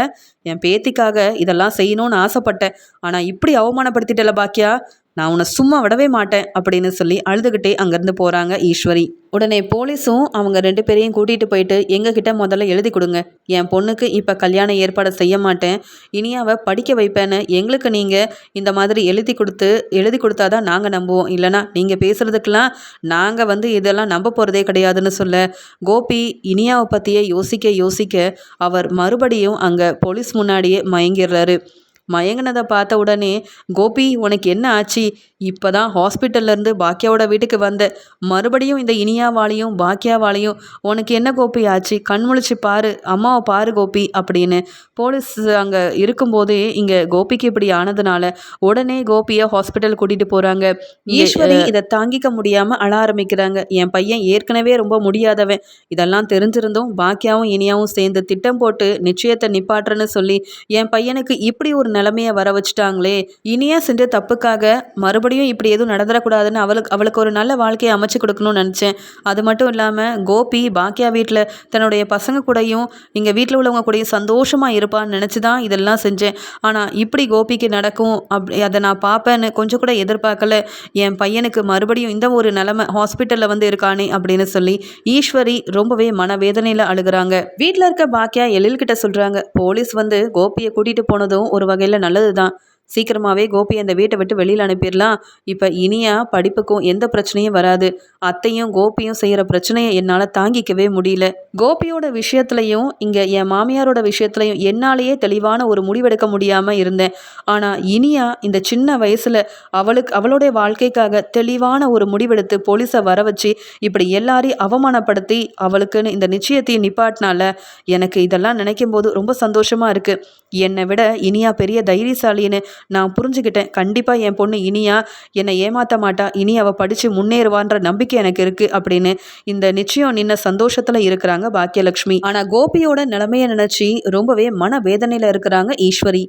என் பேத்திக்காக இதெல்லாம் செய்யணும்னு ஆசைப்பட்டேன். ஆனால் இப்படி அவமானப்படுத்திட்டல பாக்கியா நான் உன்னை சும்மா விடவே மாட்டேன் அப்படின்னு சொல்லி அழுதுகிட்டே அங்கேருந்து போகிறாங்க ஈஸ்வரி. உடனே போலீஸும் அவங்க ரெண்டு பேரையும் கூட்டிகிட்டு போயிட்டு எங்ககிட்ட முதல்ல எழுதி கொடுங்க. என் பொண்ணுக்கு இப்போ கல்யாண ஏற்பாடு செய்ய மாட்டேன். இனியாவை படிக்க வைப்பேன்னு எங்களுக்கு நீங்கள் இந்த மாதிரி எழுதி கொடுத்து எழுதி கொடுத்தாதான் நாங்கள் நம்புவோம். இல்லைனா நீங்கள் பேசுகிறதுக்கெல்லாம் நாங்கள் வந்து இதெல்லாம் நம்ப போகிறதே கிடையாதுன்னு சொல்ல. கோபி இனியாவை பற்றியே யோசிக்க யோசிக்க அவர் மறுபடியும் அங்கே போலீஸ் முன்னாடியே மயங்கிடுறாரு. மயங்கினதை பார்த்த உடனே கோபி உனக்கு என்ன ஆச்சு? இப்பதான் ஹாஸ்பிட்டல்ல இருந்து பாக்கியாவோட வீட்டுக்கு வந்த. மறுபடியும் இந்த இனியாவாலையும் பாக்கியாவாலையும் உனக்கு என்ன கோபி ஆச்சு? கண் முழிச்சு பாரு அம்மாவை பாரு கோபி அப்படின்னு போலீஸ் அங்கே இருக்கும்போதே இங்கே கோபிக்கு இப்படி ஆனதுனால உடனே கோபியை ஹாஸ்பிட்டல் கூட்டிட்டு போறாங்க. ஈஸ்வரி இதை தாங்கிக்க முடியாம அழ ஆரம்பிக்கிறாங்க. என் பையன் ஏற்கனவே ரொம்ப முடியாதவன். இதெல்லாம் தெரிஞ்சிருந்தும் பாக்கியாவும் இனியாவும் சேர்ந்து திட்டம் போட்டு நிச்சயத்தை நிப்பாட்டுறேன்னு சொல்லி என் பையனுக்கு இப்படி ஒரு நிலமையை வர வச்சுட்டாங்களே இனியா செஞ்ச தப்புக்காக மறுபடியும் இப்படி எதுவும் நடந்துடக்கூடாதுன்னு அவளுக்கு அவளுக்கு ஒரு நல்ல வாழ்க்கையை அமைச்சு கொடுக்கணும்னு நினச்சேன். அது மட்டும் இல்லாமல் கோபி பாக்கியா வீட்டில் தன்னுடைய பசங்க கூடயும் இங்கே வீட்டில் உள்ளவங்க கூடயும் சந்தோஷமாக இருப்பான்னு நினச்சி தான் இதெல்லாம் செஞ்சேன். ஆனால் இப்படி கோபிக்கு நடக்கும் அப்படி அதை நான் பார்ப்பேன்னு கொஞ்சம் கூட எதிர்பார்க்கல. என் பையனுக்கு மறுபடியும் இந்த ஒரு நிலமை ஹாஸ்பிட்டலில் வந்து இருக்கானே அப்படின்னு சொல்லி ஈஸ்வரி ரொம்பவே மனவேதனையில் அழுகுறாங்க. வீட்டில் இருக்க பாக்கியா எழில்கிட்ட சொல்கிறாங்க போலீஸ் வந்து கோபியை கூட்டிகிட்டு போனதும் ஒரு வகையில் நல்லது தான் சீக்கிரமாகவே கோபி அந்த வீட்டை விட்டு வெளியில் அனுப்பிடலாம். இப்போ இனியா படிப்புக்கும் எந்த பிரச்சனையும் வராது. அத்தையும் கோபியும் செய்கிற பிரச்சனையை என்னால் தாங்கிக்கவே முடியல. கோபியோட விஷயத்துலையும் இங்கே என் மாமியாரோட விஷயத்துலையும் என்னாலேயே தெளிவான ஒரு முடிவெடுக்க முடியாமல் இருந்தேன். ஆனால் இனியா இந்த சின்ன வயசில் அவளுக்கு அவளுடைய வாழ்க்கைக்காக தெளிவான ஒரு முடிவெடுத்து போலீஸை வர வச்சு இப்படி எல்லாரையும் அவமானப்படுத்தி அவளுக்குன்னு இந்த நிச்சயத்தையும் நிப்பாட்டினால எனக்கு இதெல்லாம் நினைக்கும் போது ரொம்ப சந்தோஷமாக இருக்குது என்னை விட இனியா பெரிய தைரியசாலின்னு நான் புரிஞ்சுக்கிட்டேன். கண்டிப்பாக என் பொண்ணு இனியா என்னை ஏமாற்ற மாட்டா. இனி அவள் படித்து முன்னேறுவான்ற நம்பிக்கை எனக்கு இருக்குது அப்படின்னு இந்த நிச்சயம் நின்ன சந்தோஷத்தில் இருக்கிறாங்க பாக்கியலட்சுமி ஆனால் கோபியோட நிலைமையை நினச்சி ரொம்பவே மன வேதனையில் இருக்கிறாங்க ஈஸ்வரி.